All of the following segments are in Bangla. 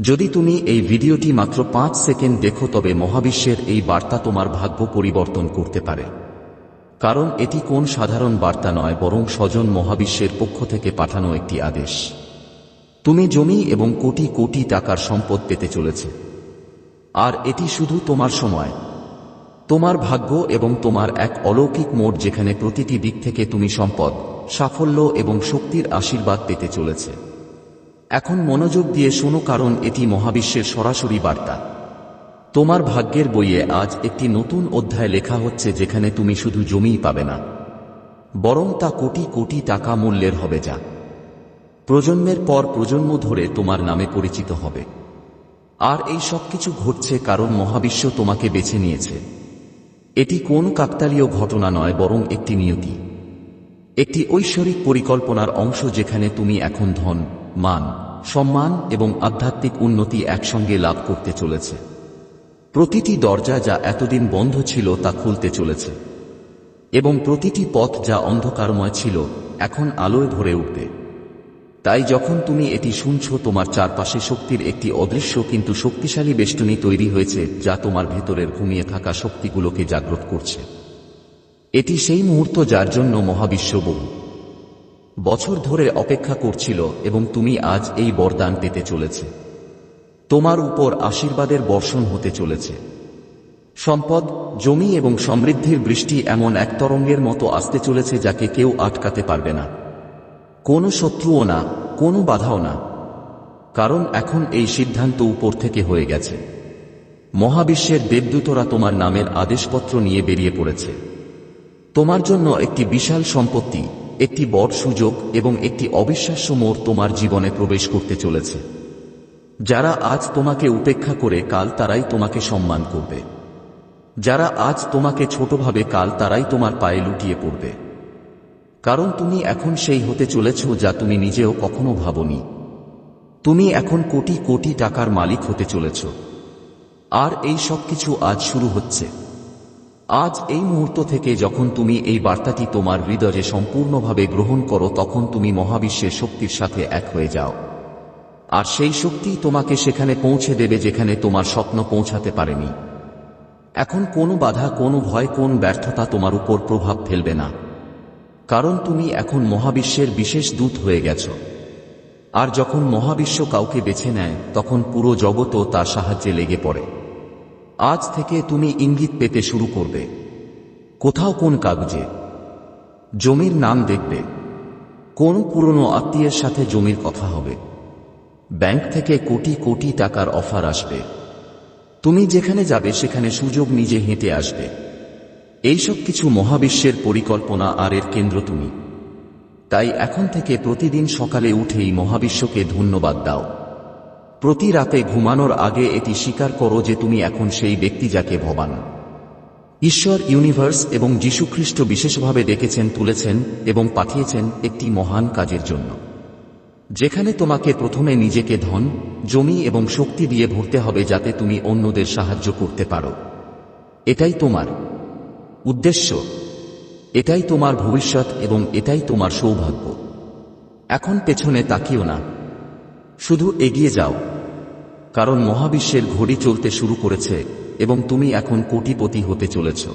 যদি তুমি এই ভিডিওটি মাত্র পাঁচ সেকেন্ড দেখো তবে মহাবিশ্বের এই বার্তা তোমার ভাগ্য পরিবর্তন করতে পারে। কারণ এটি কোন সাধারণ বার্তা নয়, বরং স্বজন মহাবিশ্বের পক্ষ থেকে পাঠানো একটি আদেশ। তুমি জমি এবং কোটি কোটি টাকার সম্পদ পেতে চলেছে। আর এটি শুধু তোমার সময়। তোমার ভাগ্য এবং তোমার এক অলৌকিক মোড় যেখানে প্রতিটি দিক থেকে তুমি সম্পদ, সাফল্য এবং শক্তির আশীর্বাদ পেতে চলেছে। এখন মনোযোগ দিয়ে শোনো কারণ এটি মহাবিশ্বের সরাসরি বার্তা। তোমার ভাগ্যের বইয়ে আজ একটি নতুন অধ্যায় লেখা হচ্ছে যেখানে তুমি শুধু জমিই পাবে না, বরং তা কোটি কোটি টাকা মূল্যের হবে যা প্রজন্মের পর প্রজন্ম ধরে তোমার নামে পরিচিত হবে। আর এই সব কিছু ঘটছে কারণ মহাবিশ্ব তোমাকে বেছে নিয়েছে। এটি কোন কাকতালীয় ঘটনা নয়, বরং একটি নিয়তি। একটি ঐশ্বরিক পরিকল্পনার অংশ যেখানে তুমি এখন ধন, মান সম্মান এবং আধ্যাত্মিক উন্নতি একসঙ্গে লাভ করতে চলেছে। প্রতিটি দরজা যা এতদিন বন্ধ ছিল তা খুলতে চলেছে। এবং প্রতিটি পথ যা অন্ধকারময় ছিল, এখন আলোয় ভরে উঠবে। তাই যখন তুমি এটি শুনছ, তোমার চারপাশে শক্তির একটি অদৃশ্য কিন্তু শক্তিশালী বেষ্টনী তৈরি হয়েছে, যা তোমার ভেতরের ঘুমিয়ে থাকা শক্তিগুলোকে জাগ্রত করছে। এটি সেই মুহূর্ত যার জন্য মহাবিশ্ব বহু। বছর ধরে অপেক্ষা করছিল এবং তুমি আজ এই বরদান পেতে চলেছে। তোমার উপর আশীর্বাদের বর্ষণ হতে চলেছে। সম্পদ, জমি এবং সমৃদ্ধির বৃষ্টি এমন এক তরঙ্গের মতো আসতে চলেছে যাকে কেউ আটকাতে পারবে না। কোনো শত্রুও না, কোনো বাধাও না। কারণ এখন এই সিদ্ধান্ত উপর থেকে হয়ে গেছে। মহাবিশ্বের দেবদূতরা তোমার নামের আদেশপত্র নিয়ে বেরিয়ে পড়েছে। তোমার জন্য একটি বিশাল সম্পত্তি একটি বড় সুযোগ এবং একটি অবিশ্বাস্য মোড় তোমার জীবনে প্রবেশ করতে চলেছে। যারা আজ তোমাকে উপেক্ষা করে কাল তারাই তোমাকে সম্মান করবে। যারা আজ তোমাকে ছোটভাবে কাল তারাই তোমার পায়ে লুটিয়ে পড়বে। কারণ তুমি এখন সেই হতে চলেছ যা তুমি নিজেও কখনো ভাবনি। তুমি এখন কোটি কোটি টাকার মালিক হতে চলেছ। আর এই সব কিছু আজ শুরু হচ্ছে। আজ এই মুহূর্ত থেকে যখন তুমি এই বার্তাটি তোমার হৃদয়ে সম্পূর্ণভাবে গ্রহণ করো, তখন তুমি মহাবিশ্বের শক্তির সাথে এক হয়ে যাও। আর সেই শক্তি তোমাকে সেখানে পৌঁছে দেবে যেখানে তোমার স্বপ্ন পৌঁছাতে পারেনি। এখন কোনো বাধা, কোনো ভয়, কোন ব্যর্থতা তোমার উপর প্রভাব ফেলবে না। কারণ তুমি এখন মহাবিশ্বের বিশেষ দূত হয়ে গেছ। আর যখন মহাবিশ্ব কাউকে বেছে নেয়, তখন পুরো জগৎও তার সাহায্যে লেগে পড়ে। আজ থেকে তুমি ইঙ্গিত পেতে শুরু করবে। কোথাও কোন কাগজে জমির নাম দেখবে। কোন পুরনো আত্মীয়ের সাথে জমির কথা হবে। ব্যাংক থেকে কোটি কোটি টাকার অফার আসবে। তুমি যেখানে যাবে সেখানে সুযোগ নিজে হেঁটে আসবে। এইসব কিছু মহাবিশ্বের পরিকল্পনা আর এর কেন্দ্র তুমি। তাই এখন থেকে প্রতিদিন সকালে উঠেই মহাবিশ্বকে ধন্যবাদ দাও। প্রতি রাতে ঘুমানোর আগে এটি স্বীকার করো যে তুমি এখন সেই ব্যক্তি যাকে ভবান। ঈশ্বর, ইউনিভার্স এবং যীশুখ্রিস্ট বিশেষভাবে ডেকেছেন, তুলেছেন এবং পাঠিয়েছেন একটি মহান কাজের জন্য। যেখানে তোমাকে প্রথমে নিজেকে ধন, জমি এবং শক্তি দিয়ে ভরতে হবে যাতে তুমি অন্যদের সাহায্য করতে পারো। এটাই তোমার উদ্দেশ্য। এটাই তোমার ভবিষ্যৎ এবং এটাই তোমার সৌভাগ্য। এখন পেছনে তাকিও না। শুধু এগিয়ে যাও। কারণ মহাবিশ্বের ঘড়ি চলতে শুরু করেছে, এবং তুমি এখন কোটিপতি হতে চলেছ।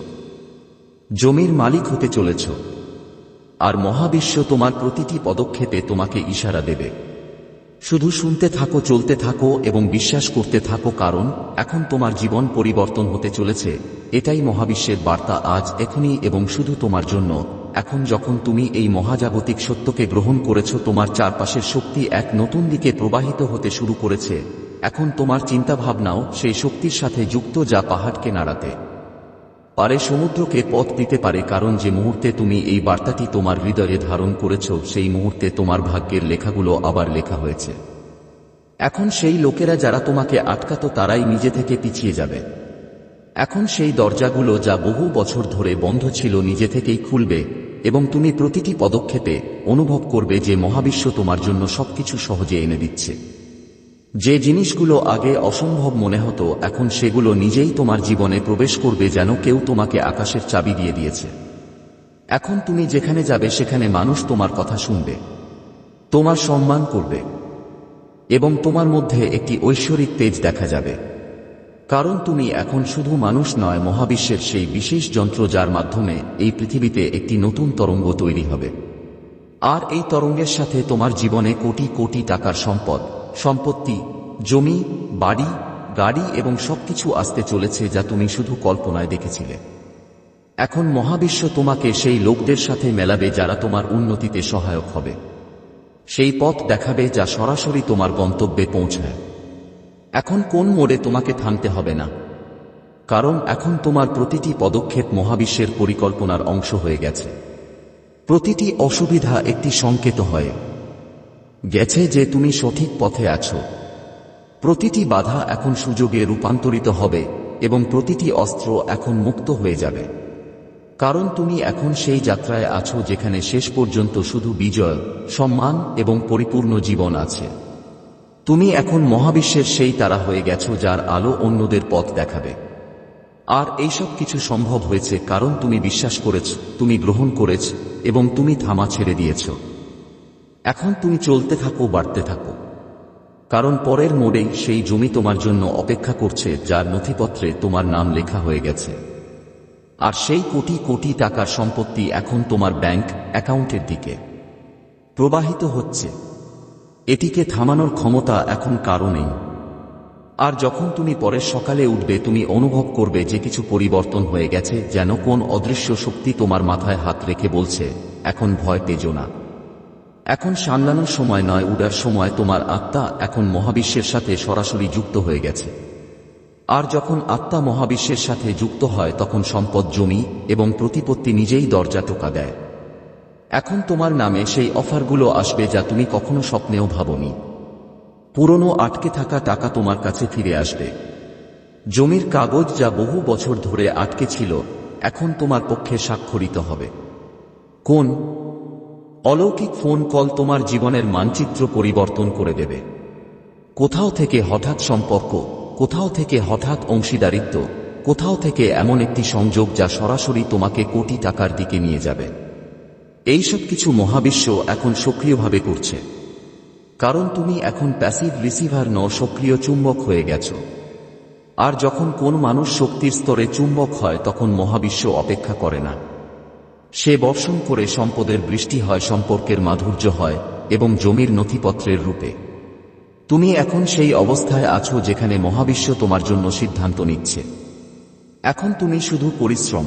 জমির মালিক হতে চলেছ। আর মহাবিশ্ব তোমার প্রতিটি পদক্ষেপে তোমাকে ইশারা দেবে। শুধু শুনতে থাকো, চলতে থাকো, এবং বিশ্বাস করতে থাকো, কারণ এখন তোমার জীবন পরিবর্তন হতে চলেছে, এটাই মহাবিশ্বের বার্তা আজ এখনই, এবং শুধু তোমার জন্য। এখন যখন তুমি এই মহাজাগতিক সত্যকে গ্রহণ করেছ, তোমার চারপাশের শক্তি এক নতুন দিকে প্রবাহিত হতে শুরু করেছে। এখন তোমার চিন্তাভাবনাও সেই শক্তির সাথে যুক্ত যা পাহাড়কে নাড়াতে পারে, সমুদ্রকে পথ দিতে পারে, কারণ যে মুহূর্তে তুমি এই বার্তাটি তোমার হৃদয়ে ধারণ করেছ, সেই মুহূর্তে তোমার ভাগ্যের লেখাগুলো আবার লেখা হয়েছে। এখন সেই লোকেরা যারা তোমাকে আটকাতো, তারাই নিজে থেকে পিছিয়ে যাবে। এখন সেই দরজাগুলো যা বহু বছর ধরে বন্ধ ছিল, নিজে থেকেই খুলবে এবং তুমি প্রতিটি পদক্ষেপে অনুভব করবে যে মহাবিশ্ব তোমার জন্য সবকিছু সহজে এনে দিচ্ছে। যে জিনিসগুলো আগে অসম্ভব মনে হতো, এখন সেগুলো নিজেই তোমার জীবনে প্রবেশ করবে যেন কেউ তোমাকে আকাশের চাবি দিয়ে দিয়েছে। এখন তুমি যেখানে যাবে, সেখানে মানুষ তোমার কথা শুনবে। তোমার সম্মান করবে। এবং তোমার মধ্যে একটি ঐশ্বরিক তেজ দেখা যাবে। কারণ তুমি এখন শুধু মানুষ নয়, মহাবিশ্বের সেই বিশেষ যন্ত্র যার মাধ্যমে এই পৃথিবীতে একটি নতুন তরঙ্গ তৈরি হবে। আর এই তরঙ্গের সাথে তোমার জীবনে কোটি কোটি টাকার সম্পদ। সম্পত্তি, জমি, বাড়ি, গাড়ি এবং সবকিছু আসতে চলেছে যা তুমি শুধু কল্পনায় দেখেছিলে। এখন মহাবিশ্ব তোমাকে সেই লোকদের সাথে মেলাবে যারা তোমার উন্নতিতে সহায়ক হবে। সেই পথ দেখাবে যা সরাসরি তোমার গন্তব্যে পৌঁছায়। এখন কোন মোড়ে তোমাকে থামতে হবে না। কারণ এখন তোমার প্রতিটি পদক্ষেপ মহাবিশ্বের পরিকল্পনার অংশ হয়ে গেছে। প্রতিটি অসুবিধা একটি সংকেত হয়ে। গেছে যে তুমি সঠিক পথে আছো। প্রতিটি বাধা এখন সুযোগে রূপান্তরিত হবে এবং প্রতিটি অস্ত্র এখন মুক্ত হয়ে যাবে। কারণ তুমি এখন সেই যাত্রায় আছো যেখানে শেষ পর্যন্ত শুধু বিজয়, সম্মান এবং পরিপূর্ণ জীবন আছে। তুমি এখন মহাবিশ্বের সেই তারা হয়ে গেছো যার আলো অন্যদের পথ দেখাবে। আর এইসব কিছু সম্ভব হয়েছে কারণ তুমি বিশ্বাস করেছ, তুমি গ্রহণ করেছ এবং তুমি থামা ছেড়ে দিয়েছ। এখন তুমি চলতে থাকো, বাড়তে থাকো। কারণ পরের মোড়েই সেই জমি তোমার জন্য অপেক্ষা করছে, যার নথিপত্রে তোমার নাম লেখা হয়ে গেছে। আর সেই কোটি কোটি টাকার সম্পত্তি এখন তোমার ব্যাংক অ্যাকাউন্টের দিকে। প্রবাহিত হচ্ছে। এটিকে থামানোর ক্ষমতা এখন কারও নেই। আর যখন তুমি পরের সকালে উঠবে, তুমি অনুভব করবে যে কিছু পরিবর্তন হয়ে গেছে, যেন কোন অদৃশ্য শক্তি তোমার মাথায় হাত রেখে বলছে, এখন ভয় পেজো না। এখন সামলানোর সময় নয়, উড়ার সময়। তোমার আত্মা এখন মহাবিশ্বের সাথে সরাসরি যুক্ত হয়ে গেছে। আর যখন আত্মা মহাবিশ্বের সাথে যুক্ত হয়, তখন সম্পদ জমি এবং প্রতিপত্তি নিজেই দরজা টোকা দেয়। এখন তোমার নামে সেই অফারগুলো আসবে যা তুমি কখনো স্বপ্নেও ভাবনি। পুরনো আটকে থাকা টাকা তোমার কাছে ফিরে আসবে। জমির কাগজ যা বহু বছর ধরে আটকে ছিল, এখন তোমার পক্ষে স্বাক্ষরিত হবে। কোন অলৌকিক ফোন কল তোমার জীবনের মানচিত্র পরিবর্তন করে দেবে। কোথাও থেকে হঠাৎ সম্পর্ক, কোথাও থেকে হঠাৎ অংশীদারিত্ব, কোথাও থেকে এমন একটি সংযোগ যা সরাসরি তোমাকে কোটি টাকার দিকে নিয়ে যাবে। এইসব কিছু মহাবিশ্ব এখন সক্রিয়ভাবে করছে। কারণ তুমি এখন প্যাসিভ রিসিভার ন সক্রিয় চুম্বক হয়ে গেছ। আর যখন কোন মানুষ শক্তির স্তরে চুম্বক হয়, তখন মহাবিশ্ব অপেক্ষা করে না। সে বর্ষণ করে সম্পদের বৃষ্টি হয়, সম্পর্কের মাধুর্য হয় এবং জমির নথিপত্রের রূপে। তুমি এখন সেই অবস্থায় আছো যেখানে মহাবিশ্ব তোমার জন্য সিদ্ধান্ত নিচ্ছে। এখন তুমি শুধু পরিশ্রম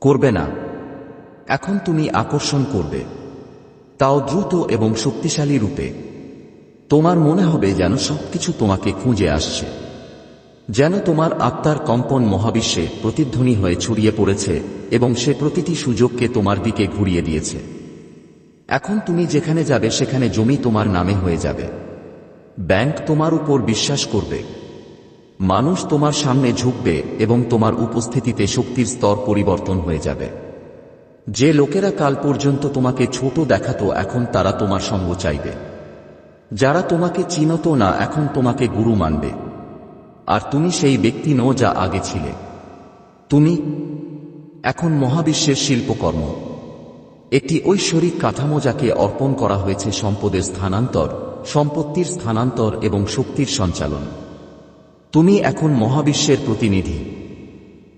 করবে না, এখন তুমি আকর্ষণ করবে। তাও দ্রুত এবং শক্তিশালী রূপে। তোমার মনে হবে যেন সবকিছু তোমাকে খুঁজে আসছে। যেন তোমার আত্মার কম্পন মহাবিশ্বে প্রতিধ্বনি হয়ে ছড়িয়ে পড়েছে এবং সে প্রতিটি সুযোগকে তোমার দিকে ঘুরিয়ে দিয়েছে। এখন তুমি যেখানে যাবে, সেখানে জমি তোমার নামে হয়ে যাবে। ব্যাংক তোমার উপর বিশ্বাস করবে। মানুষ তোমার সামনে ঝুঁকবে এবং তোমার উপস্থিতিতে শক্তির স্তর পরিবর্তন হয়ে যাবে। যে লোকেরা কাল পর্যন্ত তোমাকে ছোট দেখাতো, এখন তারা তোমার সঙ্গ চাইবে। যারা তোমাকে চিনত না, এখন তোমাকে গুরু মানবে। আর তুমি সেই ব্যক্তি নও যা আগে ছিলে। তুমি এখন মহাবিশ্বের শিল্পকর্ম। একটি ঐশ্বরিক কাঠামো যাকে অর্পণ করা হয়েছে সম্পদের স্থানান্তর, সম্পত্তির স্থানান্তর এবং শক্তির সঞ্চালন। তুমি এখন মহাবিশ্বের প্রতিনিধি।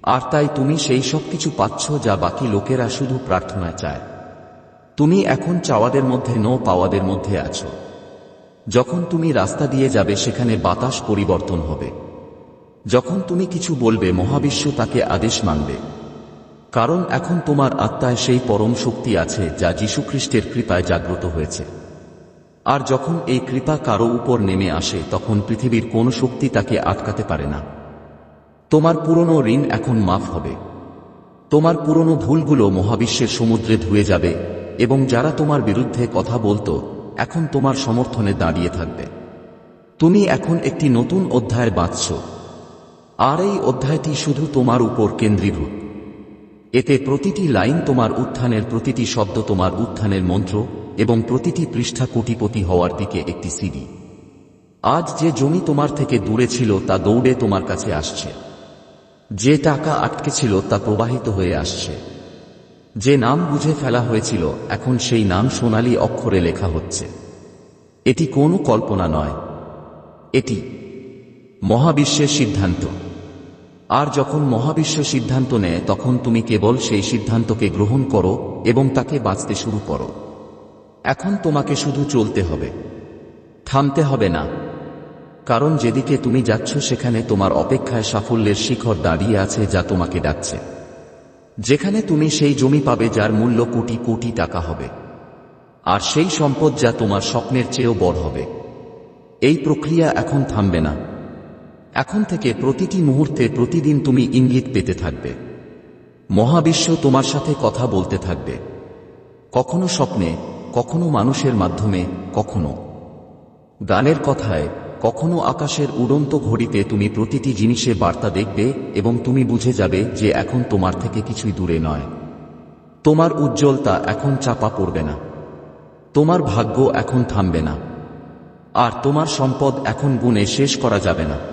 আর তাই তুমি সেই সব কিছু পাচ্ছ যা বাকি লোকেরা শুধু প্রার্থনা চায়। তুমি এখন চাওয়াদের মধ্যে ন পাওয়াদের মধ্যে আছো। যখন তুমি রাস্তা দিয়ে যাবে, সেখানে বাতাস পরিবর্তন হবে। যখন তুমি কিছু বলবে, মহাবিশ্ব তাকে আদেশ মানবে। কারণ এখন তোমার আত্মায় সেই পরম শক্তি আছে, যা যীশুখ্রিস্টের কৃপায় জাগ্রত হয়েছে। আর যখন এই কৃপা কারও উপর নেমে আসে, তখন পৃথিবীর কোন শক্তি তাকে আটকাতে পারে না। তোমার পুরনো ঋণ এখন মাফ হবে। তোমার পুরনো ভুলগুলো মহাবিশ্বের সমুদ্রে ধুয়ে যাবে, এবং যারা তোমার বিরুদ্ধে কথা বলতো, এখন তোমার সমর্থনে দাঁড়িয়ে থাকবে। তুমি এখন একটি নতুন অধ্যায়ের বাঁচছ আর এই অধ্যায়টি শুধু তোমার উপর কেন্দ্রীভূত এতে প্রতিটি লাইন তোমার উত্থানের প্রতিটি শব্দ তোমার উত্থানের মন্ত্র এবং প্রতিটি পৃষ্ঠা কোটিপতি হওয়ার দিকে একটি সিডি। আজ যে জমি তোমার থেকে দূরে ছিল তা দৌড়ে তোমার কাছে আসছে। যে টাকা আটকে ছিল তা প্রবাহিত হয়ে আসছে। যে নাম বুঝে ফেলা হয়েছিল, এখন সেই নাম সোনালী অক্ষরে লেখা হচ্ছে। এটি কোনো কল্পনা নয়। এটি মহাবিশ্বের সিদ্ধান্ত। আর যখন মহাবিশ্ব সিদ্ধান্ত নেয়, তখন তুমি কেবল সেই সিদ্ধান্তকে গ্রহণ করো এবং তাকে বাঁচতে শুরু করো। এখন তোমাকে শুধু চলতে হবে। থামতে হবে না। কারণ যেদিকে তুমি যাচ্ছ, সেখানে তোমার অপেক্ষায় সাফল্যের শিখর দাঁড়িয়ে আছে যা তোমাকে ডাকছে। যেখানে তুমি সেই জমি পাবে যার মূল্য কোটি কোটি টাকা হবে। আর সেই সম্পদ যা তোমার স্বপ্নের চেয়েও বড় হবে। এই প্রক্রিয়া এখন থামবে না। এখন থেকে প্রতিটি মুহূর্তে প্রতিদিন তুমি ইঙ্গিত পেতে থাকবে। মহাবিশ্ব তোমার সাথে কথা বলতে থাকবে। কখনো স্বপ্নে, কখনো মানুষের মাধ্যমে, কখনো। গানের কথায়, কখনো আকাশের উড়ন্ত ঘড়িতে তুমি প্রতিটি জিনিসে বার্তা দেখবে এবং তুমি বুঝে যাবে যে এখন তোমার থেকে কিছুই দূরে নয়। তোমার উজ্জ্বলতা এখন চাপা পড়বে না। তোমার ভাগ্য এখন থামবে না। আর তোমার সম্পদ এখন গুণে শেষ করা যাবে না।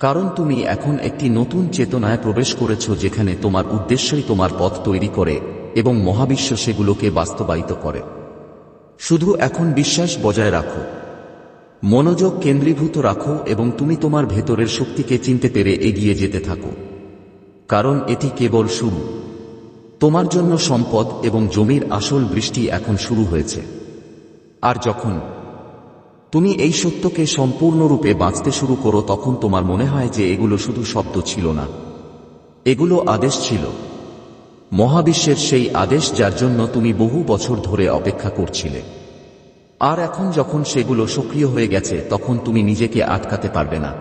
কারণ তুমি এখন একটি নতুন চেতনায় প্রবেশ করেছ যেখানে তোমার উদ্দেশ্যই তোমার পথ তৈরি করে এবং মহাবিশ্ব সেগুলোকে বাস্তবায়িত করে। শুধু এখন বিশ্বাস বজায় রাখো। মনোযোগ কেন্দ্রীভূত রাখো এবং তুমি তোমার ভেতরের শক্তিকে চিনতে পেরে এগিয়ে যেতে থাকো। কারণ এটি কেবল শুরু। তোমার জন্য সম্পদ এবং জমির আসল বৃষ্টি এখন শুরু হয়েছে। আর যখন তুমি এই সত্যকে সম্পূর্ণরূপে বাঁচতে শুরু করো তখন তোমার মনে হয় যে এগুলো শুধু শব্দ ছিল না। এগুলো আদেশ ছিল। মহাবিশ্বের সেই আদেশ যার জন্য তুমি বহু বছর ধরে অপেক্ষা করছিলে। আর এখন যখন সেগুলো সক্রিয় হয়ে গেছে, তখন তুমি নিজেকে আটকাতে পারবে না।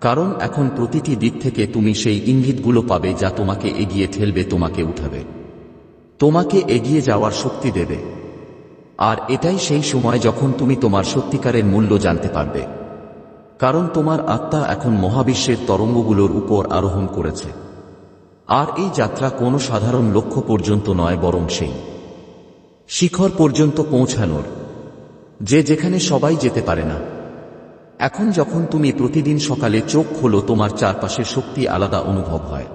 কারণ এখন প্রতিটি দিক থেকে তুমি সেই ইঙ্গিতগুলো পাবে যা তোমাকে এগিয়ে ঠেলবে, তোমাকে উঠাবে। তোমাকে এগিয়ে যাওয়ার শক্তি দেবে। আর এটাই সেই সময় যখন তুমি তোমার সত্যিকারের মূল্য জানতে পারবে। কারণ তোমার আত্মা এখন মহাবিশ্বের তরঙ্গগুলোর উপর আরোহণ করেছে। আর এই যাত্রা কোনো সাধারণ লক্ষ্য পর্যন্ত নয়, বরং সেই। শিখর পর্যন্ত পৌঁছানোর। যে যেখানে সবাই যেতে পারে না। এখন যখন তুমি প্রতিদিন সকালে চোখ খোলো, তোমার চারপাশের শক্তি আলাদা অনুভব হয়।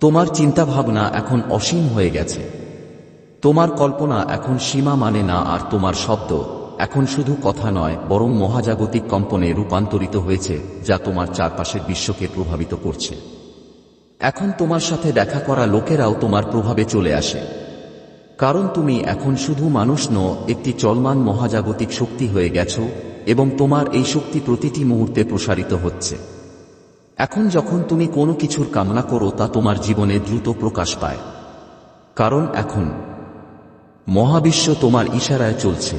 তোমার চিন্তাভাবনা এখন অসীম হয়ে গেছে। তোমার কল্পনা এখন সীমা মানে না আর তোমার শব্দ। এখন শুধু কথা নয়, বরং মহাজাগতিক কম্পনে রূপান্তরিত হয়েছে, যা তোমার চারপাশের বিশ্বকে প্রভাবিত করছে। এখন তোমার সাথে দেখা করা লোকেরাও তোমার প্রভাবে চলে আসে। কারণ তুমি এখন শুধু মানুষ ন একটি চলমান মহাজাগতিক শক্তি হয়ে গেছো, এবং তোমার এই শক্তি প্রতিটি মুহূর্তে প্রসারিত হচ্ছে। এখন যখন তুমি কোনো কিছুর কামনা করো, তা তোমার জীবনে দ্রুত প্রকাশ পায়। কারণ এখন মহাবিশ্ব তোমার ইশারায় চলছে।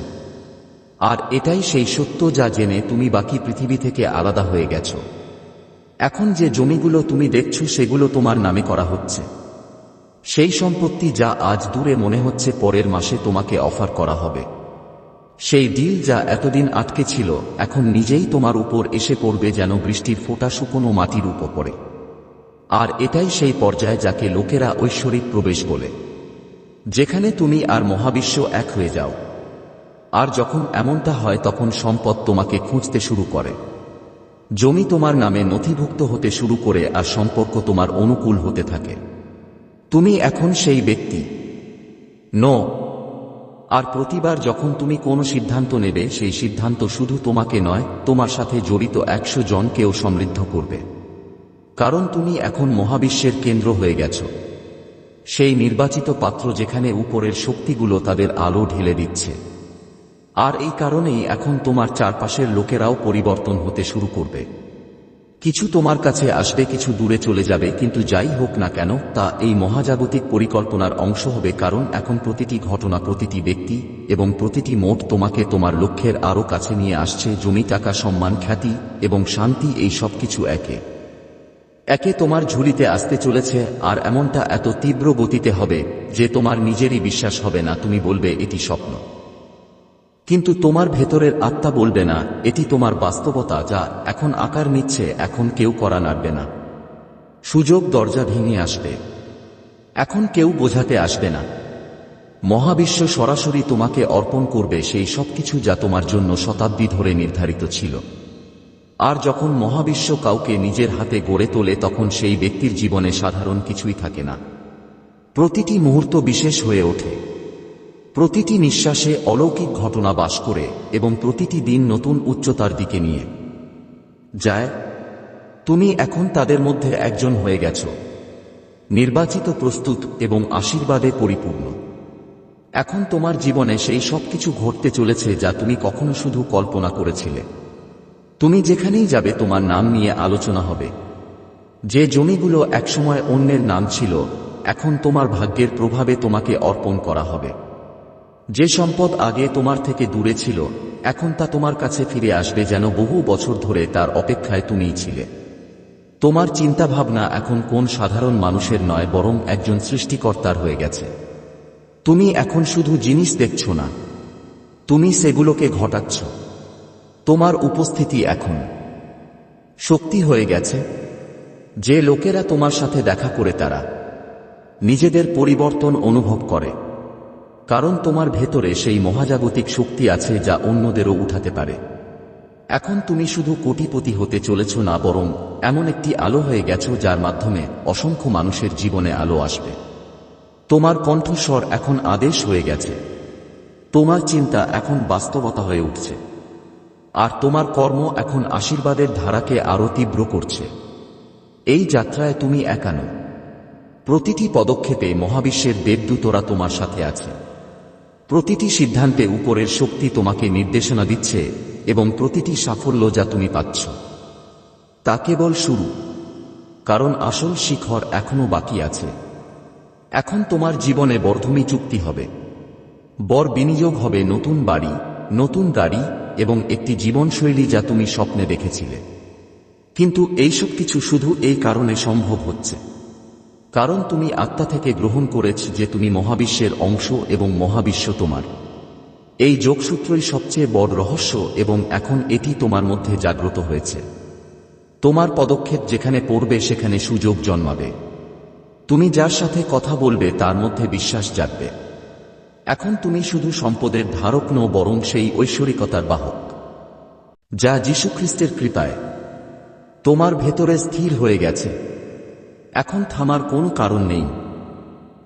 আর এটাই সেই সত্য যা জেনে তুমি বাকি পৃথিবী থেকে আলাদা হয়ে গেছ। এখন যে জমিগুলো তুমি দেখছ সেগুলো তোমার নামে করা হচ্ছে। সেই সম্পত্তি যা আজ দূরে মনে হচ্ছে পরের মাসে তোমাকে অফার করা হবে। সেই ডিল যা এতদিন আটকে ছিল, এখন নিজেই তোমার উপর এসে পড়বে যেন বৃষ্টির ফোঁটা শুকনো মাটির উপর আর এটাই সেই পর্যায় যাকে লোকেরা ঐশ্বরিক প্রবেশ বলে। যেখানে তুমি আর মহাবিশ্ব এক হয়ে যাও। আর যখন এমনটা হয়, তখন সম্পদ তোমাকে খুঁজতে শুরু করে। জমি তোমার নামে নথিভুক্ত হতে শুরু করে, আর সম্পর্ক তোমার অনুকূল হতে থাকে। তুমি এখন সেই ব্যক্তি। ন। আর প্রতিবার যখন তুমি কোনো সিদ্ধান্ত নেবে, সেই সিদ্ধান্ত শুধু তোমাকে নয়, তোমার সাথে জড়িত একশো জনকেও সমৃদ্ধ করবে। কারণ তুমি এখন মহাবিশ্বের কেন্দ্র হয়ে গেছ। সেই নির্বাচিত পাত্র যেখানে উপরের শক্তিগুলো তাদের আলো ঢেলে দিচ্ছে। আর এই কারণেই এখন তোমার চারপাশের লোকেরাও পরিবর্তন হতে শুরু করবে। কিছু তোমার কাছে আসবে, কিছু দূরে চলে যাবে, কিন্তু যাই হোক না কেন, তা এই মহাজাগতিক পরিকল্পনার অংশ হবে কারণ এখন প্রতিটি ঘটনা, প্রতিটি ব্যক্তি এবং প্রতিটি মোট তোমাকে তোমার লক্ষ্যের আরও কাছে নিয়ে আসছে, জমি, টাকা, সম্মান, খ্যাতি এবং শান্তি, এই সব কিছু একে। একে তোমার ঝুলিতে আসতে চলেছে, আর এমনটা এত তীব্র গতিতে হবে যে তোমার নিজেরই বিশ্বাস হবে না, তুমি বলবে, এটি স্বপ্ন। কিন্তু তোমার ভেতরের আত্মা বলবে না, এটি তোমার বাস্তবতা যা এখন আকার নিচ্ছে, এখন কেউ করা নাড়বে না। সুযোগ দরজা ভেঙে আসবে। এখন কেউ বোঝাতে আসবে না। মহাবিশ্ব সরাসরি তোমাকে অর্পণ করবে সেই সবকিছু যা তোমার জন্য শতাব্দী ধরে নির্ধারিত ছিল। আর যখন মহাবিশ্ব কাউকে নিজের হাতে গড়ে তোলে, তখন সেই ব্যক্তির জীবনে সাধারণ কিছুই থাকে না। প্রতিটি মুহূর্ত বিশেষ হয়ে ওঠে। প্রতিটি নিঃশ্বাসে অলৌকিক ঘটনা বাস করে এবং প্রতিটি দিন নতুন উচ্চতার দিকে নিয়ে। যায়, তুমি এখন তাদের মধ্যে একজন হয়ে গেছ। নির্বাচিত প্রস্তুত এবং আশীর্বাদে পরিপূর্ণ। এখন তোমার জীবনে সেই সব কিছু ঘটতে চলেছে যা তুমি কখনো শুধু কল্পনা করেছিলে। তুমি যেখানেই যাবে তোমার নাম নিয়ে আলোচনা হবে। যে জমিগুলো একসময় অন্যের নাম ছিল, এখন তোমার ভাগ্যের প্রভাবে তোমাকে অর্পণ করা হবে। যে সম্পদ আগে তোমার থেকে দূরে ছিল, এখন তা তোমার কাছে ফিরে আসবে যেন বহু বছর ধরে তার অপেক্ষায় তুমিই ছিলে। তোমার চিন্তাভাবনা এখন কোন সাধারণ মানুষের নয়, বরং একজন সৃষ্টিকর্তার হয়ে গেছে। তুমি এখন শুধু জিনিস দেখছ না। তুমি সেগুলোকে ঘটাচ্ছ। তোমার উপস্থিতি এখন। শক্তি হয়ে গেছে। যে লোকেরা তোমার সাথে দেখা করে তারা নিজেদের পরিবর্তন অনুভব করে। কারণ তোমার ভেতরে সেই মহাজাগতিক শক্তি আছে যা অন্যদেরও উঠাতে পারে। এখন তুমি শুধু কোটিপতি হতে চলেছ না, বরং এমন একটি আলো হয়ে গেছ যার মাধ্যমে অসংখ্য মানুষের জীবনে আলো আসবে। তোমার কণ্ঠস্বর এখন আদেশ হয়ে গেছে। তোমার চিন্তা এখন বাস্তবতা হয়ে উঠছে। আর তোমার কর্ম এখন আশীর্বাদের ধারাকে আরও তীব্র করছে। এই যাত্রায় তুমি একানো প্রতিটি পদক্ষেপে মহাবিশ্বের দেবদূতরা তোমার সাথে আছে। প্রতিটি সিদ্ধান্তে উপরের শক্তি তোমাকে নির্দেশনা দিচ্ছে এবং প্রতিটি সাফল্য যা তুমি পাচ্ছ। তা কেবল শুরু, কারণ আসল শিখর এখনও বাকি আছে। এখন তোমার জীবনে বর্ধমি চুক্তি হবে। বর বিনিয়োগ হবে নতুন বাড়ি, নতুন গাড়ি এবং একটি জীবনশৈলী যা তুমি স্বপ্নে দেখেছিলে। কিন্তু এইসব কিছু শুধু এই কারণে সম্ভব হচ্ছে। কারণ তুমি আত্মা থেকে গ্রহণ করেছ যে তুমি মহাবিশ্বের অংশ এবং মহাবিশ্ব তোমার। এই যোগসূত্রই সবচেয়ে বড় রহস্য এবং এখন এটি তোমার মধ্যে জাগ্রত হয়েছে। তোমার পদক্ষেপ যেখানে পড়বে সেখানে সুযোগ জন্মাবে। তুমি যার সাথে কথা বলবে তার মধ্যে বিশ্বাস জাগবে। এখন তুমি শুধু সম্পদের ধারক নও, বরং সেই ঐশ্বরিকতার বাহক, যা যীশুখ্রিস্টের কৃপায় তোমার ভেতরে স্থির হয়ে গেছে। এখন থামার কোনো কারণ নেই।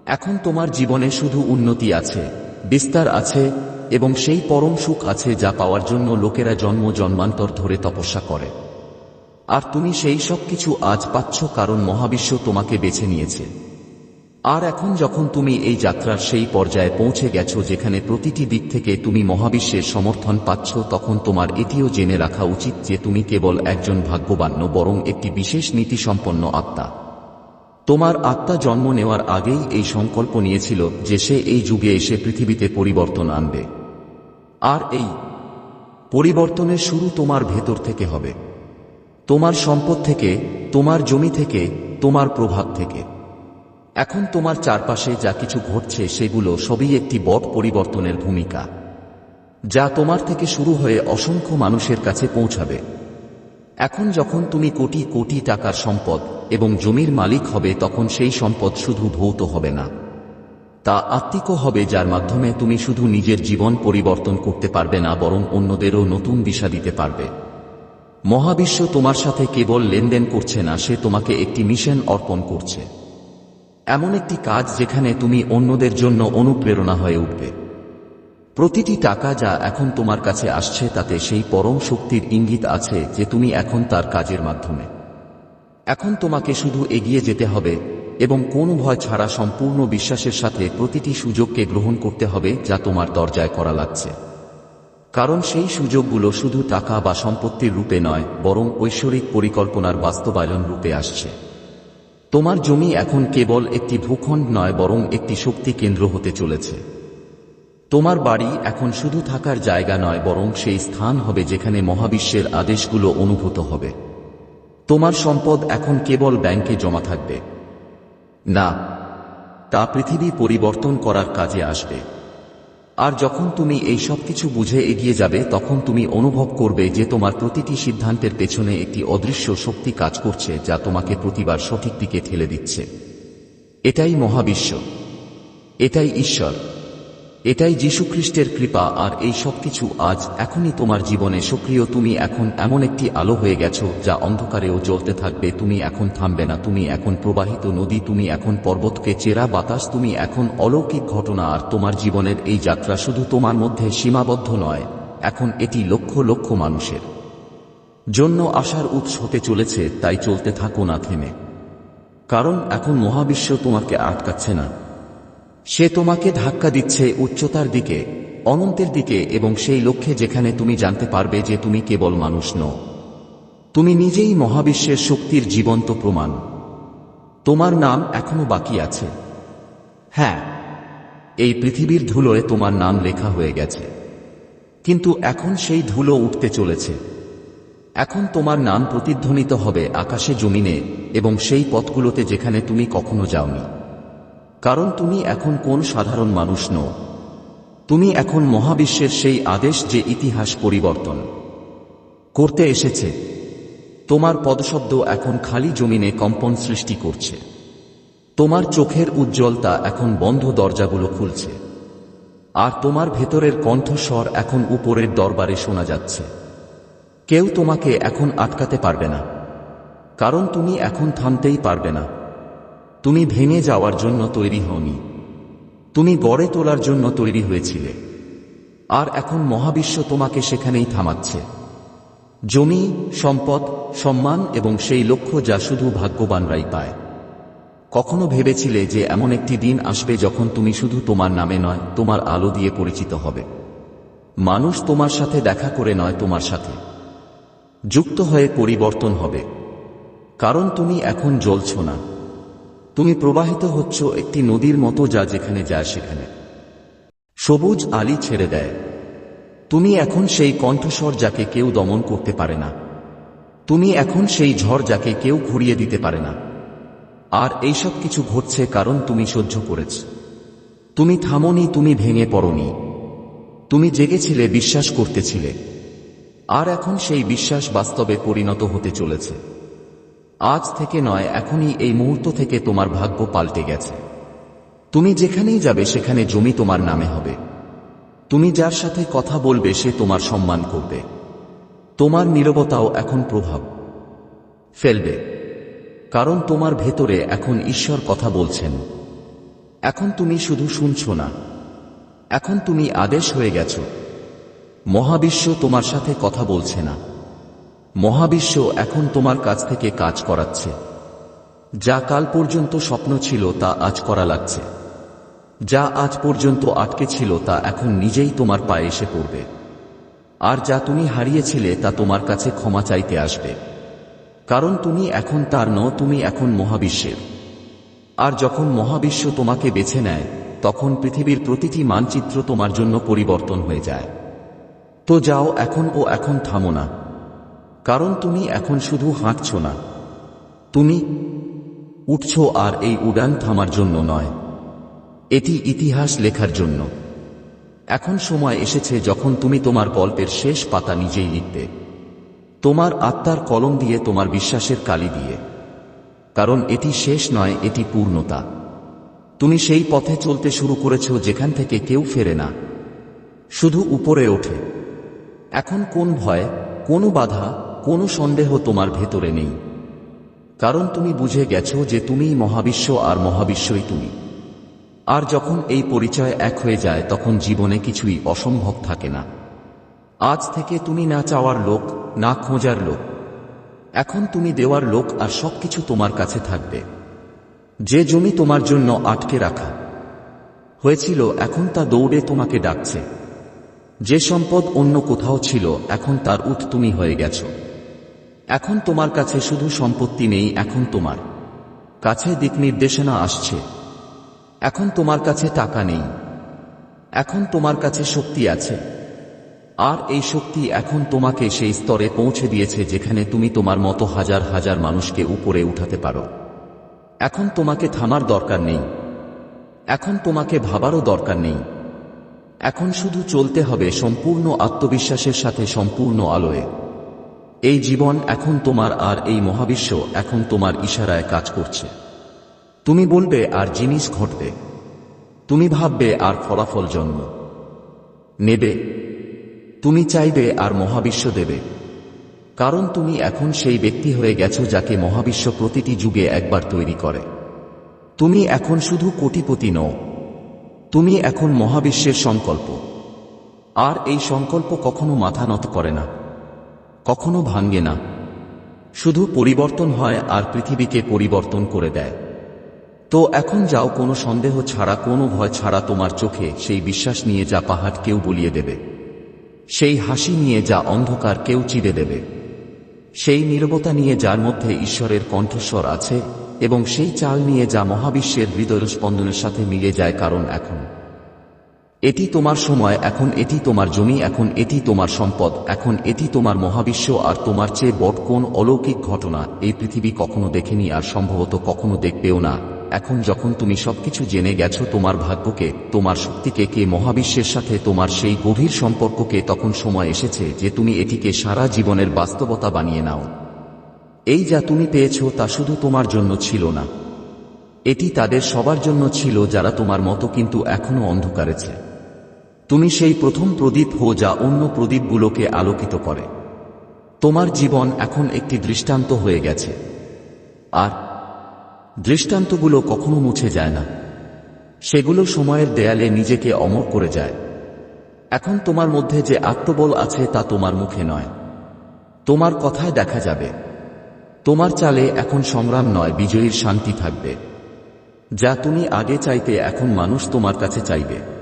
এখন তোমার জীবনে শুধু উন্নতি আছে, বিস্তার আছে, এবং সেই পরম সুখ আছে যা পাওয়ার জন্য লোকেরা জন্ম জন্মান্তর ধরে তপস্যা করে। আর তুমি সেই সব কিছু আজ পাচ্ছ কারণ মহাবিশ্ব তোমাকে বেছে নিয়েছে। আর এখন যখন তুমি এই যাত্রার সেই পর্যায়ে পৌঁছে গেছো যেখানে প্রতিটি দিক থেকে তুমি মহাবিশ্বের সমর্থন পাচ্ছ, তখন তোমার এটিও জেনে রাখা উচিত যে তুমি কেবল একজন ভাগ্যবান বরং একটি বিশেষ নীতিসম্পন্ন আত্মা। তোমার আত্মা জন্ম নেওয়ার আগেই এই সংকল্প নিয়েছিল যে সে এই যুগে এসে পৃথিবীতে পরিবর্তন আনবে। আর এই পরিবর্তনের শুরু তোমার ভেতর থেকে হবে। তোমার সম্পদ থেকে, তোমার জমি থেকে, তোমার প্রভাব থেকে। এখন তোমার চারপাশে যা কিছু ঘটছে সেগুলো সবই একটি বট পরিবর্তনের ভূমিকা, যা তোমার থেকে শুরু হয়ে অসংখ্য মানুষের কাছে পৌঁছাবে। এখন যখন তুমি কোটি কোটি টাকার সম্পদ এবং জমির মালিক হবে, তখন সেই সম্পদ শুধু ভৌত হবে না। তা আত্মিকও হবে, যার মাধ্যমে তুমি শুধু নিজের জীবন পরিবর্তন করতে পারবে না, বরং অন্যদেরও নতুন দিশা দিতে পারবে। মহাবিশ্ব তোমার সাথে কেবল লেনদেন করছে না, সে তোমাকে একটি মিশন অর্পণ করছে। এমন একটি কাজ যেখানে তুমি অন্যদের জন্য অনুপ্রেরণা হয়ে উঠবে। প্রতিটি টাকা যা এখন তোমার কাছে আসছে, তাতে সেই পরম শক্তির ইঙ্গিত আছে যে তুমি এখন তার কাজের মাধ্যমে। এখন তোমাকে শুধু এগিয়ে যেতে হবে এবং কোনো ভয় ছাড়া সম্পূর্ণ বিশ্বাসের সাথে প্রতিটি সুযোগকে গ্রহণ করতে হবে যা তোমার দরজায় করা লাগছে। কারণ সেই সুযোগগুলো শুধু টাকা বা সম্পত্তির রূপে নয়, বরং ঐশ্বরিক পরিকল্পনার বাস্তবায়ন রূপে আসছে। তোমার জমি এখন কেবল একটি ভূখণ্ড নয়, বরং একটি শক্তি কেন্দ্র হতে চলেছে। তোমার বাড়ি এখন শুধু থাকার জায়গা নয়, বরং সেই স্থান হবে যেখানে মহাবিশ্বের আদেশগুলো অনুভূত হবে। তোমার সম্পদ এখন কেবল ব্যাংকে জমা থাকবে। না, তা পৃথিবী পরিবর্তন করার কাজে আসবে। আর যখন তুমি এই সব কিছু বুঝে এগিয়ে যাবে, তখন তুমি অনুভব করবে যে তোমার প্রতিটি সিদ্ধান্তের পেছনে একটি অদৃশ্য শক্তি কাজ করছে যা তোমাকে প্রতিবার সঠিক দিকে ঠেলে দিচ্ছে। এটাই মহাবিশ্ব। এটাই ঈশ্বর। এটাই যীশুখ্রিস্টের কৃপা, আর এই সব কিছু আজ এখনই তোমার জীবনে সক্রিয়। তুমি এখন এমন একটি আলো হয়ে গেছো, যা অন্ধকারেও জ্বলতে থাকবে। তুমি এখন থামবে না, তুমি এখন প্রবাহিত নদী, তুমি এখন পর্বতকে চেরা বাতাস, তুমি এখন অলৌকিক ঘটনা, আর তোমার জীবনের এই যাত্রা শুধু তোমার মধ্যে সীমাবদ্ধ নয়, এখন এটি লক্ষ লক্ষ মানুষের জন্য আশার উৎস হতে চলেছে, তাই চলতে থাকো না থেমে। কারণ এখন মহাবিশ্ব তোমাকে আটকাচ্ছে না। সে তোমাকে ধাক্কা দিচ্ছে উচ্চতার দিকে, অনন্তের দিকে এবং সেই লক্ষ্যে যেখানে তুমি জানতে পারবে যে তুমি কেবল মানুষ নও তুমি নিজেই মহাবিশ্বের শক্তির জীবন্ত প্রমাণ। তোমার নাম এখনও বাকি আছে। হ্যাঁ এই পৃথিবীর ধুলোয় তোমার নাম লেখা হয়ে গেছে। কিন্তু এখন সেই ধুলো উঠতে চলেছে। এখন তোমার নাম প্রতিধ্বনিত হবে আকাশে জমিনে এবং সেই পথগুলোতে যেখানে তুমি কখনো যাওনি। কারণ তুমি এখন কোন সাধারণ মানুষ নও। তুমি এখন মহাবিশ্বের সেই আদেশ যে ইতিহাস পরিবর্তন করতে এসেছে। তোমার পদশব্দ এখন খালি জমিনে কম্পন সৃষ্টি করছে। তোমার চোখের উজ্জ্বলতা এখন বন্ধ দরজাগুলো খুলছে। আর তোমার ভেতরের কণ্ঠস্বর এখন উপরের দরবারে শোনা যাচ্ছে। কেউ তোমাকে এখন আটকাতে পারবে না। কারণ তুমি এখন থামতেই পারবে না। তুমি ভেঙে যাওয়ার জন্য তৈরি হওনি। তুমি গড়ে তোলার জন্য তৈরি হয়েছিলে। আর এখন মহাবিশ্ব তোমাকে সেখানেই থামাচ্ছে। জমি, সম্পদ, সম্মান এবং সেই লক্ষ্য যা শুধু ভাগ্যবানরাই পায়। কখনো ভেবেছিলে যে এমন একটি দিন আসবে যখন তুমি শুধু তোমার নামে নয়, তোমার আলো দিয়ে পরিচিত হবে। মানুষ তোমার সাথে দেখা করে নয়, তোমার সাথে। যুক্ত হয়ে পরিবর্তন হবে। কারণ তুমি এখন জ্বলছ না। তুমি প্রবাহিত হচ্ছ একটি নদীর মতো যা যেখানে যায় সেখানে। সবুজ আলি ছেড়ে দেয়। তুমি এখন সেই কণ্ঠস্বর যাকে কেউ দমন করতে পারে না। তুমি এখন সেই ঝড় যাকে কেউ ঘুরিয়ে দিতে পারে না। আর এইসব কিছু ঘটছে কারণ তুমি সহ্য করেছ। তুমি থামনি, তুমি ভেঙে পড়নি। তুমি জেগেছিলে, বিশ্বাস করতেছিলে। আর এখন সেই বিশ্বাস বাস্তবে পরিণত হতে চলেছে। আজ থেকে নয়, এখনই এই মুহূর্ত থেকে তোমার ভাগ্য পাল্টে গেছে। তুমি যেখানেই যাবে, সেখানে জমি তোমার নামে হবে। তুমি যার সাথে কথা বলবে, সে তোমার সম্মান করবে। তোমার নীরবতাও এখন প্রভাব ফেলবে। কারণ তোমার ভেতরে এখন ঈশ্বর কথা বলছেন। এখন তুমি শুধু শুনছ না। এখন তুমি আদেশ হয়ে গেছ। মহাবিশ্ব তোমার সাথে কথা বলছে না। মহাবিশ্ব এখন তোমার কাছ থেকে কাজ করাচ্ছে। যা কাল পর্যন্ত স্বপ্ন ছিল তা আজ করা লাগছে। যা আজ পর্যন্ত আটকে ছিল তা এখন নিজেই তোমার পায়ে এসে পড়বে। আর যা তুমি হারিয়েছিলে তা তোমার কাছে ক্ষমা চাইতে আসবে। কারণ তুমি এখন তার ন তুমি এখন মহাবিশ্বের। আর যখন মহাবিশ্ব তোমাকে বেছে নেয়, তখন পৃথিবীর প্রতিটি মানচিত্র তোমার জন্য পরিবর্তন হয়ে যায়। তো যাও এখন ও এখন থামো না। কারণ তুমি এখন শুধু হাঁটছ না। তুমি উঠছ আর এই উড়ান থামার জন্য নয়। এটি ইতিহাস লেখার জন্য। এখন সময় এসেছে যখন তুমি তোমার গল্পের শেষ পাতা নিজেই লিখবে। তোমার আত্মার কলম দিয়ে তোমার বিশ্বাসের কালি দিয়ে। কারণ এটি শেষ নয়, এটি পূর্ণতা। তুমি সেই পথে চলতে শুরু করেছ যেখান থেকে কেউ ফেরে না। শুধু উপরে ওঠে। এখন কোন ভয়, কোনো বাধা কোনো সন্দেহ তোমার ভেতরে নেই। কারণ তুমি বুঝে গেছো যে তুমিই মহাবিশ্ব আর মহাবিশ্বই তুমি। আর যখন এই পরিচয় এক হয়ে যায়, তখন জীবনে কিছুই অসম্ভব থাকে না। আজ থেকে তুমি না চাওয়ার লোক, না খোঁজার লোক। এখন তুমি দেওয়ার লোক আর সবকিছু তোমার কাছে থাকবে। যে জমি তোমার জন্য আটকে রাখা। হয়েছিল, এখন তা দৌড়ে তোমাকে ডাকছে। যে সম্পদ অন্য কোথাও ছিল, এখন তার উঠ তুমি হয়ে গেছো। এখন তোমার কাছে শুধু সম্পত্তি নেই, এখন তোমার কাছে দিক নির্দেশনা আসছে। এখন তোমার কাছে টাকা নেই। এখন তোমার কাছে শক্তি আছে। আর এই শক্তি এখন তোমাকে সেই স্তরে পৌঁছে দিয়েছে যেখানে তুমি তোমার মতো হাজার হাজার মানুষকে উপরে উঠাতে পারো। এখন তোমাকে থামার দরকার নেই। এখন তোমাকে ভাবারও দরকার নেই। এখন শুধু চলতে হবে সম্পূর্ণ আত্মবিশ্বাসের সাথে সম্পূর্ণ আলোয়। এই জীবন এখন তোমার আর এই মহাবিশ্ব এখন তোমার ইশারায় কাজ করছে। তুমি বলবে, আর জিনিস ঘটবে। তুমি ভাববে, আর ফলাফল জন্ম। নেবে। তুমি চাইবে, আর মহাবিশ্ব দেবে। কারণ তুমি এখন সেই ব্যক্তি হয়ে গেছো যাকে মহাবিশ্ব প্রতিটি যুগে একবার তৈরি করে। তুমি এখন শুধু কোটিপতি নও, তুমি এখন মহাবিশ্বের সংকল্প। আর এই সংকল্প কখনো মাথা নত করে না। কখনো ভাঙ্গে না। শুধু পরিবর্তন হয় আর পৃথিবীকে পরিবর্তন করে দেয়। তো এখন যাও, কোনো সন্দেহ ছাড়া, কোনো ভয় ছাড়া তোমার চোখে সেই বিশ্বাস নিয়ে যা পাহাড় কেউ বলিয়ে দেবে। সেই হাসি নিয়ে যা অন্ধকার কেউ চিড়ে দেবে। সেই নীরবতা নিয়ে যার মধ্যে ঈশ্বরের কণ্ঠস্বর আছে এবং সেই চাল নিয়ে যা মহাবিশ্বের হৃদয় স্পন্দনের সাথে মিলে যায় কারণ এখন। এটি তোমার সময়, এখন এটি তোমার জমি, এখন এটি তোমার সম্পদ, এখন এটি তোমার মহাবিশ্ব আর তোমার চেয়ে বট কোন অলৌকিক ঘটনা? এই পৃথিবী কখনো দেখেনি আর সম্ভবত কখনো দেখবেও না। এখন যখন তুমি সবকিছু জেনে গেছো তোমার ভাগ্যকে, তোমার শক্তিকে, কে মহাবিশ্বের সাথে তোমার সেই গভীর সম্পর্ককে, তখন সময় এসেছে যে তুমি এটিকে সারা জীবনের বাস্তবতা বানিয়ে নাও। এই যা তুমি পেয়েছ তা শুধু তোমার জন্য ছিল না। এটি তাদের সবার জন্য ছিল যারা তোমার মতো কিন্তু এখনও অন্ধকারেছে তুমি সেই প্রথম প্রদীপ হো যা অন্য প্রদীপগুলোকে আলোকিত করে। তোমার জীবন এখন একটি দৃষ্টান্ত হয়ে গেছে। আর দৃষ্টান্তগুলো কখনো মুছে যায় না। সেগুলো সময়ের দেয়ালে নিজেকে অমর করে যায়। এখন তোমার মধ্যে যে আত্মবল আছে তা তোমার মুখে নয়। তোমার কথায় দেখা যাবে। তোমার চালে এখন সংগ্রাম নয়, বিজয়ীর শান্তি থাকবে। যা তুমি আগে চাইতে এখন মানুষ তোমার কাছে চাইবে।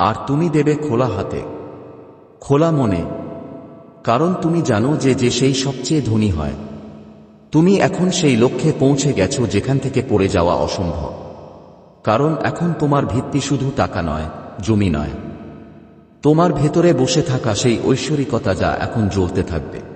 আর তুমি দেবে খোলা হাতে। খোলা মনে। কারণ তুমি জানো যে যে সেই সবচেয়ে ধনী হয়। তুমি এখন সেই লক্ষ্যে পৌঁছে গেছো যেখান থেকে পড়ে যাওয়া অসম্ভব। কারণ এখন তোমার ভিত্তি শুধু টাকা নয়, জমি নয়। তোমার ভেতরে বসে থাকা সেই ঐশ্বরিকতা যা এখন জ্বলতে থাকবে।